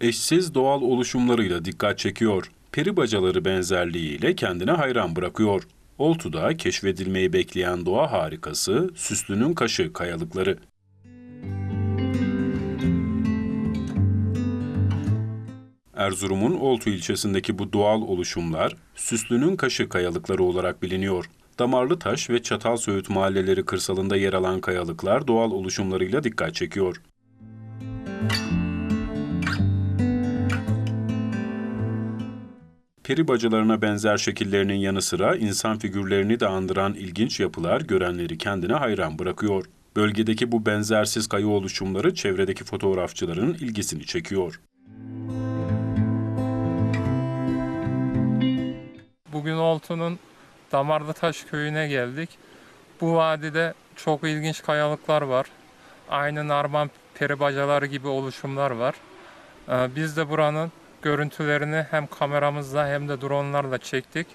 Eşsiz doğal oluşumlarıyla dikkat çekiyor. Peri bacaları benzerliğiyle kendine hayran bırakıyor. Oltu'da keşfedilmeyi bekleyen doğa harikası Süslü'nün Kaşı kayalıkları. Erzurum'un Oltu ilçesindeki bu doğal oluşumlar Süslü'nün Kaşı kayalıkları olarak biliniyor. Damarlı Taş ve Çatalsöğüt mahalleleri kırsalında yer alan kayalıklar doğal oluşumlarıyla dikkat çekiyor. Peri bacalarına benzer şekillerinin yanı sıra insan figürlerini de andıran ilginç yapılar görenleri kendine hayran bırakıyor. Bölgedeki bu benzersiz kaya oluşumları çevredeki fotoğrafçıların ilgisini çekiyor. Bugün Oltu'nun Damarlıtaş köyüne geldik. Bu vadide çok ilginç kayalıklar var. Aynı Narman peri bacaları gibi oluşumlar var. Ee, Biz de buranın görüntülerini hem kameramızla hem de dronlarla çektik.